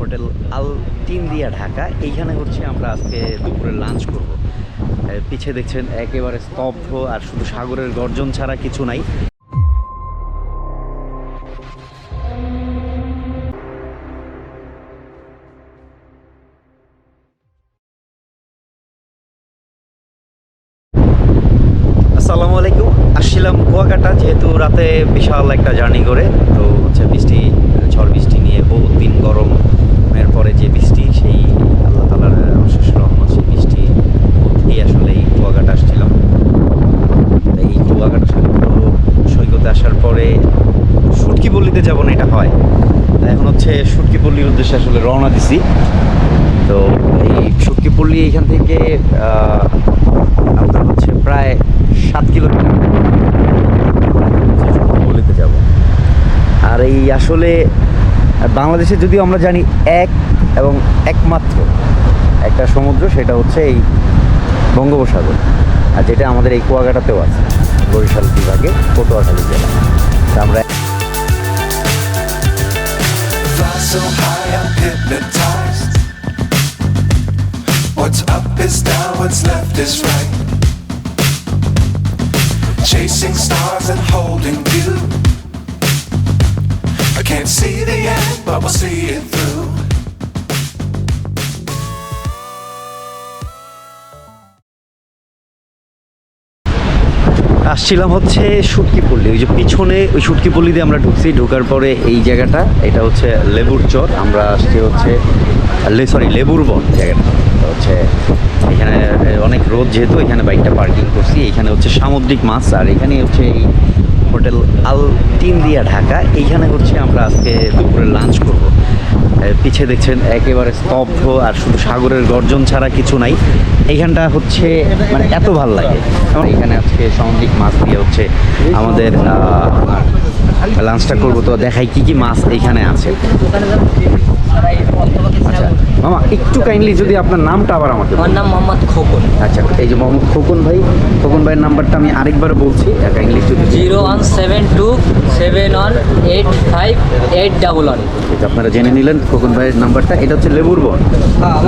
Hotel আল তিন দিয়া ঢাকা। এইখানে হচ্ছে আমরা আজকে দুপুরে লাঞ্চ করব। পিছে দেখছেন একেবারে স্তব্ধ আর শুধু সাগরের গর্জন ছাড়া কিছু নাই। আসসালামু আলাইকুম। আসছিলাম কুয়াকাটা, যেহেতু রাতে বিশাল একটা জার্নি করে, তো হচ্ছে বৃষ্টি, ঝড় বৃষ্টি নিয়ে বহুত দিন গরমের পরে যে বৃষ্টি সেই আল্লাহ তালার অশেষ রহমত সেই বৃষ্টি মধ্যেই আসলে এই কুয়াকাটা আসছিলাম তো এই কুয়াকাটা সৈকত সৈকতে আসার পরে সুটকি পল্লিতে যাব না এটা হয় তো এখন হচ্ছে সুটকি পল্লির উদ্দেশ্যে আসলে রওনা দিছি। তো এই সুটকি পল্লি এইখান থেকে আপনার হচ্ছে প্রায় সাত কিলোমিটার। যাব। আর এই আসলে বাংলাদেশে যদিও আমরা জানি এক এবং একমাত্র একটা সমুদ্র সেটা হচ্ছে এই বঙ্গোপসাগর। আর যেটা আমাদের এই কুয়াকাটাতেও আছে বরিশাল বিভাগে পটুয়াখালী জেলা আমরা so high, up is down, what's left is right. Chasing stars and holding you. I can't see the end, but we'll see it through. আসছিলাম হচ্ছে সুটকিপল্লি ওই যে পিছনে ওই সুটকিপল্লি দিয়ে আমরা ঢুকছি ঢোকার পরে এই জায়গাটা এটা হচ্ছে লেবুর চর আমরা আসছি হচ্ছে সরি লেবুর বন জায়গাটা হচ্ছে এখানে অনেক রোদ যেহেতু, এখানে বাইকটা পার্কিং করছি। এখানে হচ্ছে সামুদ্রিক মাছ, আর এখানে হচ্ছে এই হোটেল আল তিন দিয়া ঢাকা। এইখানে হচ্ছে আমরা আজকে দুপুরে লাঞ্চ করব। পিছে দেখছেন একেবারে স্তব্ধ, আর শুধু সাগরের গর্জন ছাড়া কিছু নাই। এইখানটা হচ্ছে মানে এত ভালো লাগে। এখানে আজকে সামুদ্রিক মাছ দিয়ে হচ্ছে আমাদের লাঞ্চটা করব। তো দেখাই কি কি মাছ এইখানে আছে। আচ্ছা। মামা একটু কাইন্ডলি যদি আপনার নামটা আবার আমাকে আমার নাম মোহাম্মদ খোকন। আচ্ছা এই যে মোহাম্মদ খোকন ভাই খোকন ভাইয়ের নাম্বারটা আমি আরেকবার বলছি কাইন্ডলি যদি zero one seven two seven one eight five eight double one. আপনারা জেনে নিলেন খোকন ভাইয়ের নাম্বারটা এটা হচ্ছে লেবুর বন।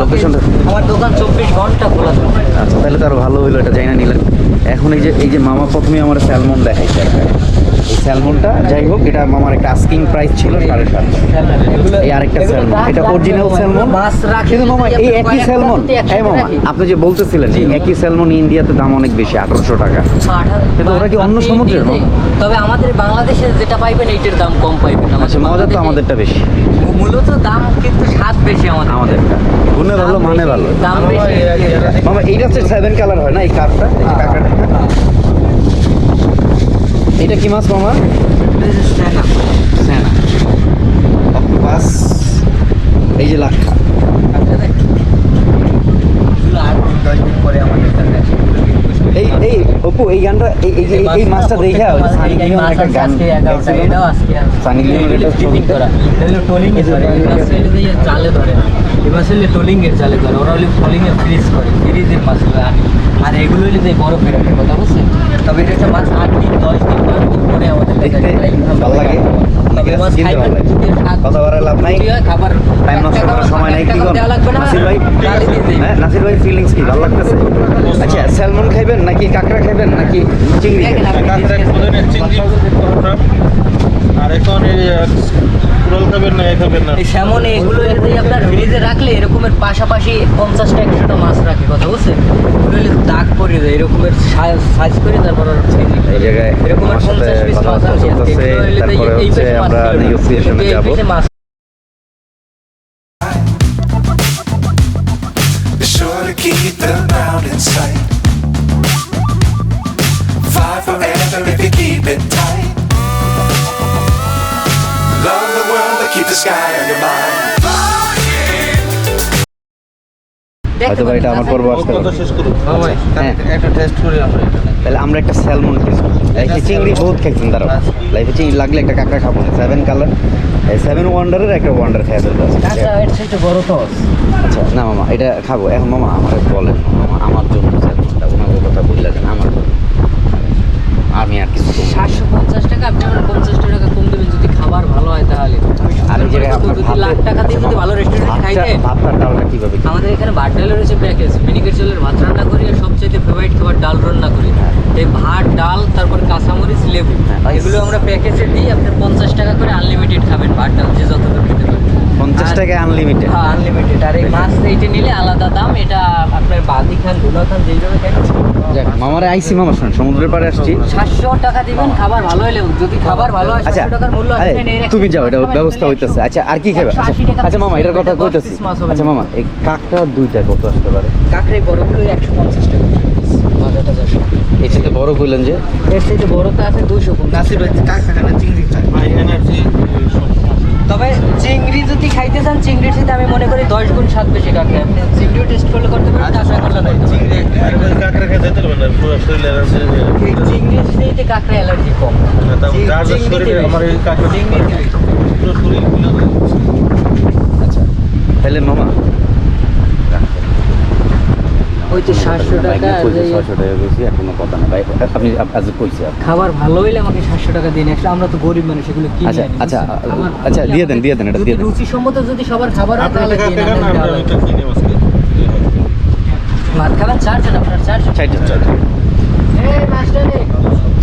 লোকেশনটা আমার দোকান চব্বিশ ঘণ্টা খোলা থাকে। আচ্ছা তাহলে তো আরও ভালো হইল এটা জানা নিলেন। এখন এই যে এই যে মামা প্রথমে আমার স্যালমন দেখাইছে। এই স্যালমনটা যাই হোক এটা মামার একটা আস্কিং প্রাইস ছিল সাড়ে সাত এই আরেকটা স্যালমন এটা অরিজিনাল স্যালমন? কিন্তু মামা এই একই স্যালমন? এই মামা আপনি যে বলতেছিলেন এই একই স্যালমন ইন্ডিয়াতে দাম অনেক বেশি আঠারোশো টাকা। কিন্তু ওরা কি অন্য সমুদ্রের? তবে আমাদের বাংলাদেশে যেটা পাইবেন এইটার দাম কম পাইবেন। আচ্ছা মজা তো আমাদেরটা বেশি। মূলত দাম কিন্তু স্বাদ বেশি আমাদের। আমাদেরটা। গুণে ভালো মানে ভালো। দাম বেশি। মামা এইটা হচ্ছে সেভেন কালার হয় না এই কাঠটা এই যে কাঁকড়াটা এটা কি মাছ মামা? স্যানা। অক্টোপাস। এই যে লাক্ষা এই এই অপু এই গানটা এই মাছটা দেখে একটা গান সানি লিওনের একটা flipping করা। এগুলো trolling এ ধরে। মাছ হলো জালে ধরে trolling এর জালে ধরে। ওরা হলো টোলিং এর ফ্রিজ করে। ফ্রিজের মাছগুলো আনে। আর এগুলো হলো যে বরফের একটা কথা বুঝছেন? তবে এটা একটা মাছ আট দিন, দশ দিন, পরে আমাদের দেখতে ভালো লাগে তবে কিনতে কথা বলার লাভ নাই। খাবার টাইম নষ্ট করার সময় নাই কি টাকা কোন দেওয়া লাগবে না। নাসির ভাই গালি দিয়ে দিই। হ্যাঁ নাসির ভাই ফিলিংস কি? ভালো লাগতেছে? আচ্ছা স্যালমন খাইবেন নাকি কাঁকড়া খাইবেন নাকি চিংড়ি কাঁকড়া এখন এই কুড়াল খাবেন না খাবেন না এই স্যামন এগুলো যদি আপনার ফ্রিজে রাখলে এরকমের পাশাপাশি পঞ্চাশটা একশোটা মাছ রাখে কথা বুঝছেন এগুলো দাগ করে দেয় এরকমের সাইজ করে তারপর এই জায়গায় এরকমের আমার সাথে 50 piece মাছ আছে। চলতেছে এগুলো হলে তো তারপরে হচ্ছে আমরা নেগোসিয়েশনে যাব piece much Be sure to keep the ground sight. Fly forever if you keep it tight. The sky on your mind. হয়তো বা এটা আমার পর্ব আসতে করুন। হ্যাঁ। তাহলে আমরা একটা স্যালমন খেয়েছি। একটা চিংড়ি বহুত খাইছেন তারা লাইফে চিংড়ি লাগলে একটা কাঁকড়া খাব। সেভেন কালার সেভেন ওয়ান্ডারের একটা ওয়ান্ডার খেয়ে ফেলতে আচ্ছা বড় তো আচ্ছা না মামা এটা খাব। এখন মামা আমার বলেন। মামা আমার জন্য স্যালমনটা ওনার কথা বললে দেন আমার জন্য। আমি আর কিছু সাতশো পঞ্চাশ টাকা আপনি আমার পঞ্চাশ টাকা কম দেবেন যদি খাবার ভালো হয় তাহলে। আমি আপনার যদি লাখ টাকা দিয়ে যদি ভালো রেস্টুরেন্টে খাইতে? ভাতটার ডালটা কীভাবে আমাদের এখানে ভাত ডালের রয়েছে প্যাকেজ মিনিকেট চালের ভাত রান্না করি আর সবচেয়ে ফেভারিট খাবার ডাল রান্না করি। এই ভাত ডাল তারপর কাঁচামরিচ লেবু। হ্যাঁ। এগুলো আমরা প্যাকেজে দিই আপনি পঞ্চাশ টাকা করে আনলিমিটেড খাবেন ভাত ডাল যে যতদূর খেতে পারবেন পঞ্চাশ টাকায় আনলিমিটেড হ্যাঁ আনলিমিটেড আর এই মাছ এইটা নিলে আলাদা দাম এটা আপনার বাদি খান ধুলা খান যেইভাবে খান। যাক মামারে আইসি মামা শোন সমুদ্রের পাড়ে আসছি। সাতশো টাকা দিবেন খাবার ভালো হলে যদি খাবার ভালো হয় আচ্ছা টাকার মূল্য তুমি যাও এটা। ব্যবস্থা হইতেছে। আচ্ছা আর কি খাবে? আচ্ছা 180 টাকা আচ্ছা মামা এটার কথা কইতেছি। আচ্ছা মামা এই কাকটা দুইটা কত আসতে পারে? কাঁকড়াই বড়গুলো একশো পঞ্চাশ টাকা। এর সাথে বড় কইলেন যে? এর সাথে বড়টা আছে দুশো নাসির হাই এনার্জি তবে চিংড়ি যদি খাইতে চান চিংড়ির সাথে আমি মনে করি দশ গুণ স্বাদ বেশি কাঁকড়া আপনি চিংড়িও টেস্ট করলে করতে পারেন আশা করলে নাই কাঁকড়া খেতে যেতে পারবেন না পুরো শরীরে অ্যালার্জি চিংড়ির সাথে কাঁকড়া অ্যালার্জি কম। আমার এই কাঁকড়া চিংড়িতে পুরো শরীর আচ্ছা। তাহলে মামা ওই সাতশো টাকা আর টাকা বেশি এখনও কথা না ভাই আপনি আজ কইছি খাবার ভালো হইলে আমাকে সাতশো টাকা দিন একটা আমরা তো গরিব মানুষ এগুলো কিনে আচ্ছা, আচ্ছা, আচ্ছা, দিয়ে দেন, দিয়ে দেন, এটা দিয়ে দেন। রুচিসম্মত যদি সবার খাবার হয় তাহলে টাকা দিন, টাকা না আমাদের আমরা দেওয়া এটা লাগবে। কিনে আজকে ভাত খাবেন? চারজন আপনার।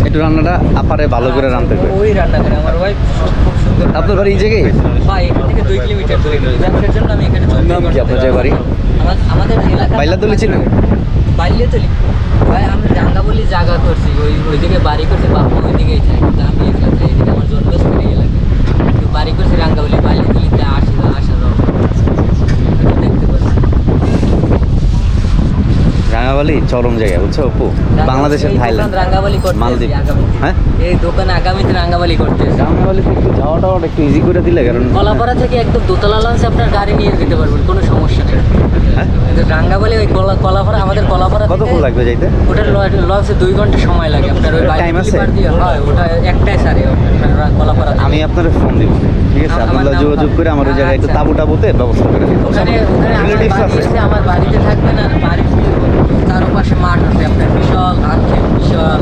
একটু রান্নাটা আপারে ভালো করে রাঁধতে হবে। ওই রান্না করে আমার ওয়াইফ খুব সুন্দর আপনার বাড়ি এই জায়গায়? ভাই এখান থেকে দুই কিলোমিটার দূরে। ব্যবসার জন্য আমি এখানে নাম কি আপনার যে বাড়ি? আমার- আমাদের তুলি ছিল বাইলে তুলি। ভাই আমি জাঙ্গা বলি জায়গা করছি ওই ওইদিকে বাড়ি করছি বাপু ওইদিকেই থাকে কিন্তু আমি এখানে থাকি এদিকে আমার জন্মস্থল এই এলাকা বাড়ি করছি রাঙ্গাবলি বাইলিয়াতলিতে আসি আসা না এটা দেখতে পাচ্ছি রাঙাবালি চরম জায়গা বুঝছ অপু? বাংলাদেশের থাইল্যান্ড রাঙ্গাবালি করতে মালদ্বীপ। হ্যাঁ? এই দোকানে আগামীতে রাঙ্গাবালি করতে। রাঙাবালি থেকে একটু যাওয়া টাওয়াটা একটু ইজি করে দিলে কারণ কলাপাড়া থেকে একদম দোতলা লঞ্চে আপনার গাড়ি নিয়ে যেতে পারবেন কোনো সমস্যা নেই। হ্যাঁ? রাঙ্গাবালি ওই কলা কলাপাড়া আমাদের কলাপাড়া কতক্ষণ লাগবে যাইতে? ওটার ল- লঞ্চে দুই ঘণ্টা সময় লাগে আপনার ওই time আছে? হয় ওটা একটাই সারে কলাপাড়া আমি আপনার ফোন দিব। ঠিক আছে আপনারা যোগাযোগ করে আমার ওই জায়গায় একটু আচ্ছা। তাবু টাবুতে ব্যবস্থা করে দিন ওখানে আমার বাড়িতে থাকবেন আর বাড়ির তার পাশে মাঠ আছে আপনার বিশাল ধান ক্ষেত বিশাল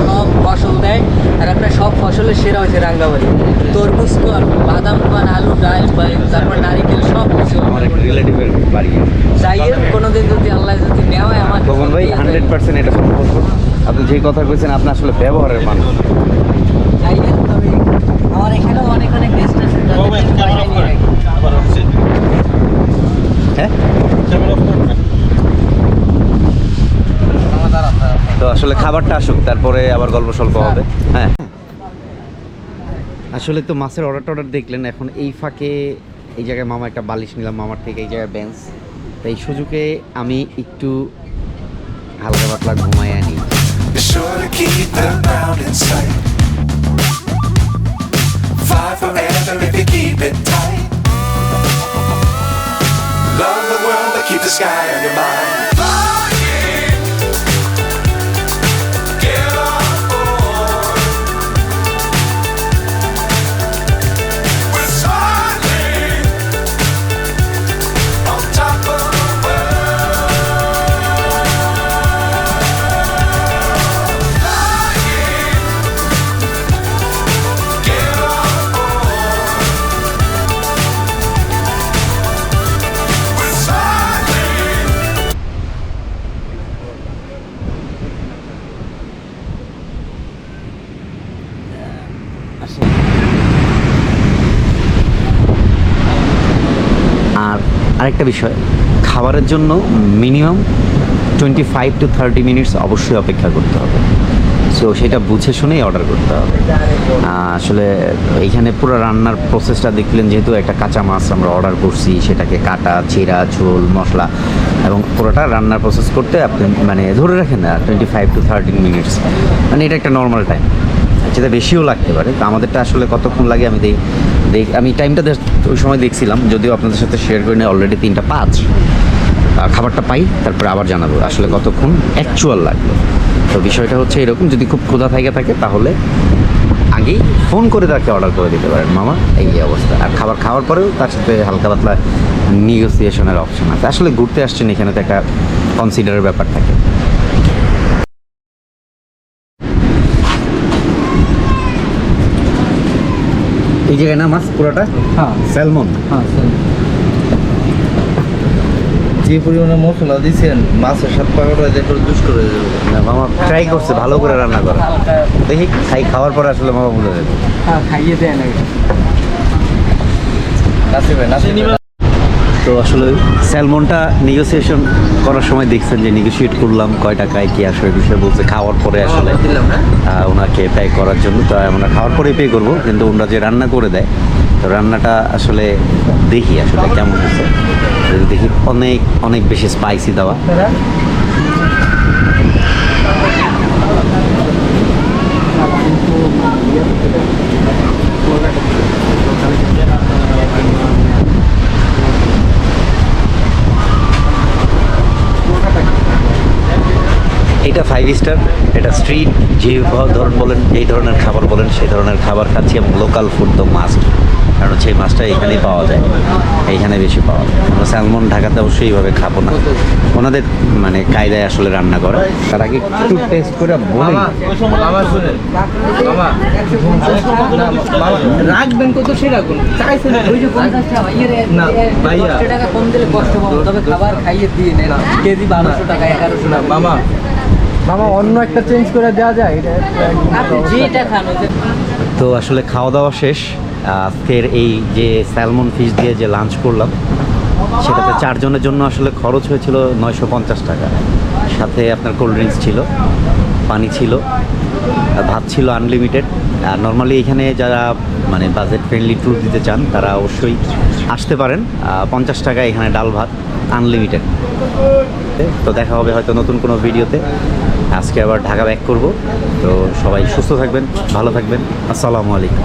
সব ফসল দেয় আর আপনার সব ফসলের হয়েছে রাঙ্গাবাড়ি তরমুজ কর বাদাম কর আলু ডাল তারপর নারিকেল সব কিছু আমার একটা রিলেটিভের বাড়ি চাইয়ে কোনোদিন যদি আল্লাহ যদি নেওয়ায় আমার তখন ভাই হান্ড্রেড পার্সেন্ট এটা সম্পর্ক আপনি যে কথা কইছেন আপনি আসলে ব্যবহারের মানুষ। চাইয়ে তবে আমার এখানেও অনেক অনেক গেস্ট আছে হ্যাঁ? তো আসলে খাবারটা আসুক তারপরে আবার গল্প স্বল্প হবে। হ্যাঁ। আসলে তো মাছের অর্ডার টর্ডার দেখলেন, এখন এই ফাঁকে এই জায়গায় মামা একটা বালিশ নিলাম, মামার থেকে এই জায়গায় বেঞ্চ তাই সুযোগে আমি একটু হালকা পাতলা ঘুমাই আনি। Keep the sky on your mind. আর আরেকটা বিষয়, খাবারের জন্য minimum twenty five to thirty minutes অবশ্যই অপেক্ষা করতে হবে। সো সেটা বুঝে শুনেই অর্ডার করতে হবে। আসলে এইখানে পুরো রান্নার প্রসেসটা দেখলেন, যেহেতু একটা কাঁচা মাছ আমরা অর্ডার করছি, সেটাকে কাটা, চিরা, ঝোল, মশলা এবং পুরোটা রান্নার প্রসেস করতে আপনি মানে ধরে রাখেন না twenty five to thirteen minutes মানে এটা একটা নর্মাল টাইম সেটা বেশিও লাগতে পারে। তো আমাদেরটা আসলে কতক্ষণ লাগে আমি দেখ দেখ, আমি টাইমটা ওই সময় দেখছিলাম, যদিও আপনাদের সাথে শেয়ার করে নিয়ে অলরেডি তিনটা পাঁচ। খাবারটা পাই, তারপরে আবার জানাব আসলে কতক্ষণ অ্যাকচুয়াল লাগল। তো বিষয়টা হচ্ছে এরকম, যদি খুব ক্ষুধা থাকে থাকে, তাহলে আগেই ফোন করে তাকে অর্ডার করে দিতে পারেন। মামা, এই অবস্থা। আর খাবার খাওয়ার পরেও তার সাথে হালকা পাতলা নিগোসিয়েশনের অপশন আছে। আসলে ঘুরতে আসছেন, এখানে তো একটা কনসিডারের ব্যাপার থাকে। এই জায়গায় না মাছ পুরোটা? হ্যাঁ। স্যালমন। হ্যাঁ যে পরিমাণে মশলা দিয়েছেন মাছের স্বাদ পাকাটা দেখে দুষ্ট করে যাবে। না মামা ট্রাই করছে ভালো করে রান্না করে। দেখি খাই খাওয়ার পরে আসলে মামা বলে যাবে হ্যাঁ খাইয়ে দেয় না ভাই তো আসলে স্যালমনটা নেগোসিয়েশন করার সময় দেখছেন যে নেগোসিয়েট করলাম কয় টাকায়, কি আসলে বিষয়ে বলছে, খাওয়ার পরে আসলে ওনাকে পে করার জন্য। তো আমরা খাওয়ার পরে পে করব, কিন্তু ওনারা যে রান্না করে দেয়, তো রান্নাটা আসলে দেখি আসলে কেমন হচ্ছে দেখি অনেক অনেক বেশি স্পাইসি দেওয়া। এটা ফাইভ স্টার এটা স্ট্রিট যে ধরন বলেন যেই ধরনের খাবার বলেন সেই ধরনের খাবার খাচ্ছি এবং লোকাল ফুড তো মাস্ট কারণ হচ্ছে এই মাছটা এখানেই পাওয়া যায় এইখানে বেশি পাওয়া যায়। আমরা স্যালমন ঢাকাতে অবশ্যই এইভাবে খাব না। ওনাদের মানে কায়দায় আসলে রান্না করে। তার আগে একটু টেস্ট করে বলি রাখবেন কত সে রাখুন? চাইছেন ওই যে টাকা না, ভাইয়া। টাকা কম দিলে কষ্ট পাবো তবে খাবার খাইয়ে দিয়ে নেন। কেজি বারোশো টাকা এগারোশো টাকা। মামা মামা অন্য একটা চেঞ্জ করে দেওয়া যায়? তো আসলে খাওয়া দাওয়া শেষ। আজকের এই যে স্যালমন ফিশ দিয়ে যে লাঞ্চ করলাম সেটাতে চারজনের জন্য আসলে খরচ হয়েছিল নয়শো পঞ্চাশ টাকা। সাথে আপনার কোল্ড ড্রিঙ্কস ছিল পানি ছিল ভাত ছিল আনলিমিটেড আর নর্মালি এখানে যারা মানে বাজেট ফ্রেন্ডলি ট্যুর দিতে চান তারা অবশ্যই আসতে পারেন। পঞ্চাশ টাকা এখানে ডাল ভাত আনলিমিটেড তো দেখা হবে হয়তো নতুন কোনো ভিডিওতে আজকে আবার ঢাকা ব্যাক করব। তো সবাই সুস্থ থাকবেন ভালো থাকবেন। আসসালামু আলাইকুম।